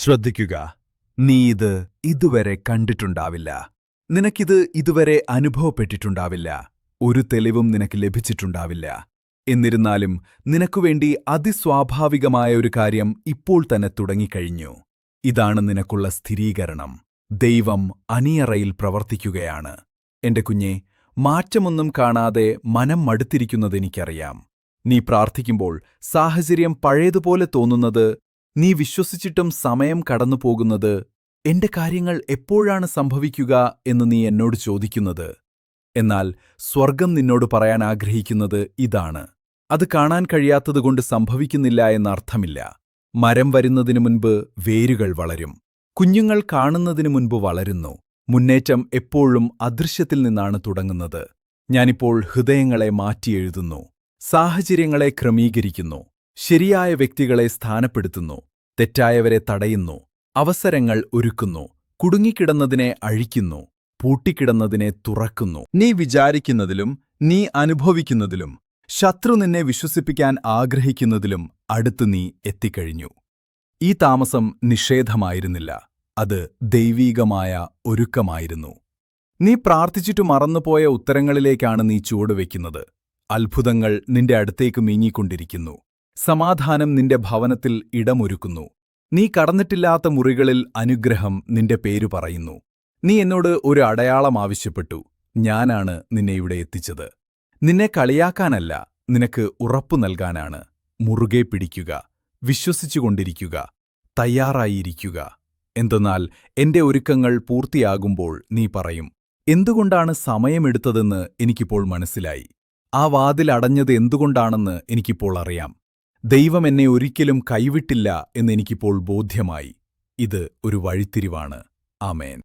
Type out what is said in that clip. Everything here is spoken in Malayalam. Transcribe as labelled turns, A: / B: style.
A: ശ്രദ്ധിക്കുക. നീ ഇത് ഇതുവരെ കണ്ടിട്ടുണ്ടാവില്ല. നിനക്കിത് ഇതുവരെ അനുഭവപ്പെട്ടിട്ടുണ്ടാവില്ല. ഒരു തെളിവും നിനക്ക് ലഭിച്ചിട്ടുണ്ടാവില്ല. എന്നിരുന്നാലും നിനക്കുവേണ്ടി അതിസ്വാഭാവികമായ ഒരു കാര്യം ഇപ്പോൾ തന്നെ തുടങ്ങിക്കഴിഞ്ഞു. ഇതാണ് നിനക്കുള്ള സ്ഥിരീകരണം. ദൈവം അണിയറയിൽ പ്രവർത്തിക്കുകയാണ്. എന്റെ കുഞ്ഞെ മാറ്റമൊന്നും കാണാതെ മനം മടുത്തിരിക്കുന്നതെനിക്കറിയാം നീ പ്രാർത്ഥിക്കുമ്പോൾ സാഹചര്യം പഴയതുപോലെ തോന്നുന്നത് നീ വിശ്വസിച്ചിട്ടും സമയം കടന്നുപോകുന്നത് എന്റെ കാര്യങ്ങൾ എപ്പോഴാണ് സംഭവിക്കുക എന്ന് നീ എന്നോട് ചോദിക്കുന്നത്. എന്നാൽ സ്വർഗം നിന്നോട് പറയാൻ ആഗ്രഹിക്കുന്നത് ഇതാണ്. അത് കാണാൻ കഴിയാത്തതുകൊണ്ട് സംഭവിക്കുന്നില്ല എന്നർത്ഥമില്ല. മരം വരുന്നതിനു മുൻപ് വേരുകൾ വളരും. കുഞ്ഞുങ്ങൾ കാണുന്നതിനു മുൻപ് വളരുന്നു. മുന്നേറ്റം എപ്പോഴും അദൃശ്യത്തിൽ നിന്നാണ് തുടങ്ങുന്നത്. ഞാനിപ്പോൾ ഹൃദയങ്ങളെ മാറ്റിയെഴുതുന്നു സാഹചര്യങ്ങളെ ക്രമീകരിക്കുന്നു. ശരിയായ വ്യക്തികളെ സ്ഥാനപ്പെടുത്തുന്നു. തെറ്റായവരെ തടയുന്നു അവസരങ്ങൾ ഒരുക്കുന്നു കുടുങ്ങിക്കിടന്നതിനെ അഴിക്കുന്നു പൂട്ടിക്കിടന്നതിനെ തുറക്കുന്നു. നീ വിചാരിക്കുന്നതിലും നീ അനുഭവിക്കുന്നതിലും ശത്രു നിന്നെ വിശ്വസിപ്പിക്കാൻ ആഗ്രഹിക്കുന്നതിലും അടുത്ത് നീ എത്തിക്കഴിഞ്ഞു. ഈ താമസം നിഷേധമായിരുന്നില്ല അത് ദൈവീകമായ ഒരുക്കമായിരുന്നു. നീ പ്രാർത്ഥിച്ചിട്ടു മറന്നുപോയ ഉത്തരങ്ങളിലേക്കാണ് നീ ചുവടുവെക്കുന്നത്. അത്ഭുതങ്ങൾ നിന്റെ അടുത്തേക്ക് നീങ്ങിക്കൊണ്ടിരിക്കുന്നു. സമാധാനം നിന്റെ ഭവനത്തിൽ ഇടമൊരുക്കുന്നു. നീ കടന്നിട്ടില്ലാത്ത മുറികളിൽ അനുഗ്രഹം നിന്റെ പേരു പറയുന്നു. നീ എന്നോട് ഒരു അടയാളം ആവശ്യപ്പെട്ടു. ഞാനാണ് നിന്നെ ഇവിടെ എത്തിച്ചത്. നിന്നെ കളിയാക്കാനല്ല നിനക്ക് ഉറപ്പു നൽകാനാണ്. മുറുകെ പിടിക്കുക വിശ്വസിച്ചുകൊണ്ടിരിക്കുക തയ്യാറായിരിക്കുക. എന്തെന്നാൽ എന്റെ ഒരുക്കങ്ങൾ പൂർത്തിയാകുമ്പോൾ നീ പറയും എന്തുകൊണ്ടാണ് സമയമെടുത്തതെന്ന് എനിക്കിപ്പോൾ മനസ്സിലായി. ആ വാതിൽ അടഞ്ഞത് എന്തുകൊണ്ടാണെന്ന് എനിക്കിപ്പോൾ അറിയാം. ദൈവം എന്നെ ഒരിക്കലും കൈവിട്ടില്ല എന്നെനിക്കിപ്പോൾ ബോധ്യമായി. ഇത് ഒരു വഴിത്തിരിവാണ്. ആമേൻ.